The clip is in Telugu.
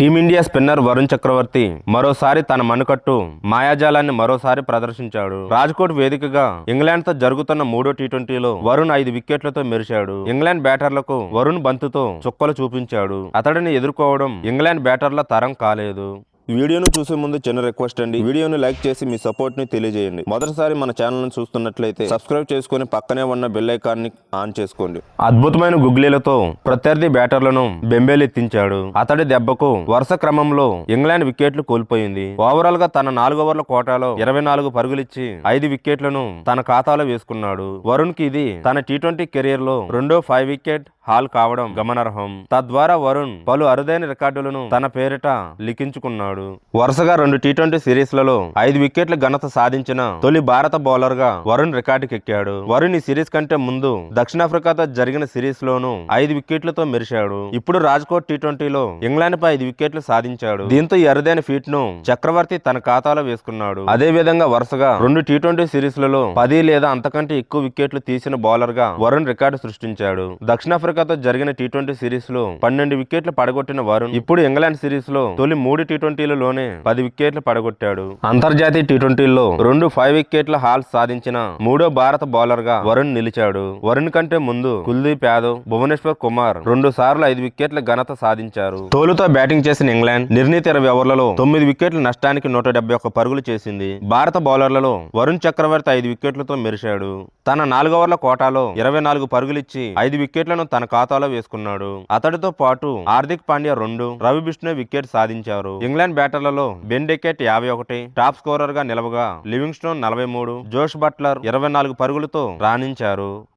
టీమిండియా స్పిన్నర్ వరుణ్ చక్రవర్తి మరోసారి తన మనుకట్టు మాయాజాలాన్ని మరోసారి ప్రదర్శించాడు. రాజ్కోట్ వేదికగా ఇంగ్లాండ్తో జరుగుతున్న మూడో టీ ట్వంటీలో వరుణ్ ఐదు వికెట్లతో మెరిశాడు. ఇంగ్లాండ్ బ్యాటర్లకు వరుణ్ బంతుతో చుక్కలు చూపించాడు. అతడిని ఎదుర్కోవడం ఇంగ్లాండ్ బ్యాటర్ల తరం కాలేదు. వీడియోను చూసే ముందు చిన్న రిక్వెస్ట్ అండి. వీడియోను లైక్ చేసి మీ సపోర్ట్ని తెలియజేయండి. మొదటిసారి మన ఛానల్ను చూస్తున్నట్లయితే సబ్స్క్రైబ్ చేసుకుని పక్కనే ఉన్న బెల్ని ఆన్ చేసుకోండి. అద్భుతమైన గుగ్లీలతో ప్రత్యర్థి బ్యాటర్లను బెంబేలెత్తించాడు. అతడి దెబ్బకు వరుస క్రమంలో ఇంగ్లాండ్ వికెట్లు కోల్పోయింది. ఓవరాల్గా తన నాలుగు ఓవర్ల కోటాలో ఇరవై నాలుగు పరుగులిచ్చి ఐదు వికెట్లను తన ఖాతాలో వేసుకున్నాడు. వరుణ్కి ఇది తన టీ ట్వంటీ కెరీర్లో రెండో ఫైవ్ వికెట్ హాల్ కావడం గమనార్హం. తద్వారా వరుణ్ పలు అరుదైన రికార్డులను తన పేరిట లిఖించుకున్నాడు. వరుసగా రెండు టీ ట్వంటీ సిరీస్లలో ఐదు వికెట్ల ఘనత సాధించిన తొలి భారత బౌలర్గా వరుణ్ రికార్డుకెక్కాడు. వరుణ్ ఈ సిరీస్ కంటే ముందు దక్షిణాఫ్రికాతో జరిగిన సిరీస్ లోను ఐదు వికెట్లతో మెరిశాడు. ఇప్పుడు రాజ్కోట్ టీ ట్వంటీలో ఇంగ్లాండ్ పై ఐదు వికెట్లు సాధించాడు. దీంతో ఎరుదైన అరుదైన ఫీట్ను చక్రవర్తి తన ఖాతాలో వేసుకున్నాడు. అదే విధంగా వరుసగా రెండు టీ ట్వంటీ సిరీస్లలో పది లేదా అంతకంటే ఎక్కువ వికెట్లు తీసిన బౌలర్గా వరుణ్ రికార్డు సృష్టించాడు. దక్షిణాఫ్రికాతో జరిగిన టీ ట్వంటీ సిరీస్లో పన్నెండు వికెట్లు పడగొట్టిన వరుణ్ ఇప్పుడు ఇంగ్లాండ్ సిరీస్లో తొలి మూడు టీ ట్వంటీలలోనే పది వికెట్లు పడగొట్టాడు. అంతర్జాతీయ టీ ట్వంటీలో రెండు ఫైవ్ వికెట్ల హాల్ సాధించిన మూడో భారత బౌలర్గా వరుణ్ నిలిచాడు. వరుణ్ కంటే ముందు కుల్దీప్ యాదవ్ భువనేశ్వర్ కుమార్ రెండు సార్లు ఐదు వికెట్ల ఘనత సాధించారు. తోలుతో బ్యాటింగ్ చేసిన ఇంగ్లాండ్ నిర్ణీత ఇరవై ఓవర్లలో తొమ్మిది వికెట్ల నష్టానికి నూట డెబ్బై పరుగులు చేసింది. భారత బౌలర్లలో వరుణ్ చక్రవర్తి ఐదు వికెట్లతో మెరిశాడు. తన నాలుగు ఓవర్ల కోటాలో ఇరవై నాలుగు పరుగులిచ్చి ఐదు వికెట్లను తన ఖాతాలో వేసుకున్నాడు. అతడితో పాటు హార్దిక్ పాండ్యా రెండు రవి బిష్ణు వికెట్ సాధించారు. ఇంగ్లాండ్ బ్యాటర్లలో బెన్ డెకెట్ యాభై ఒకటి టాప్ స్కోరర్గా నిలవగా లివింగ్స్టోన్ నలభై మూడు జోష్ బట్లర్ ఇరవై నాలుగు పరుగులతో రాణించారు.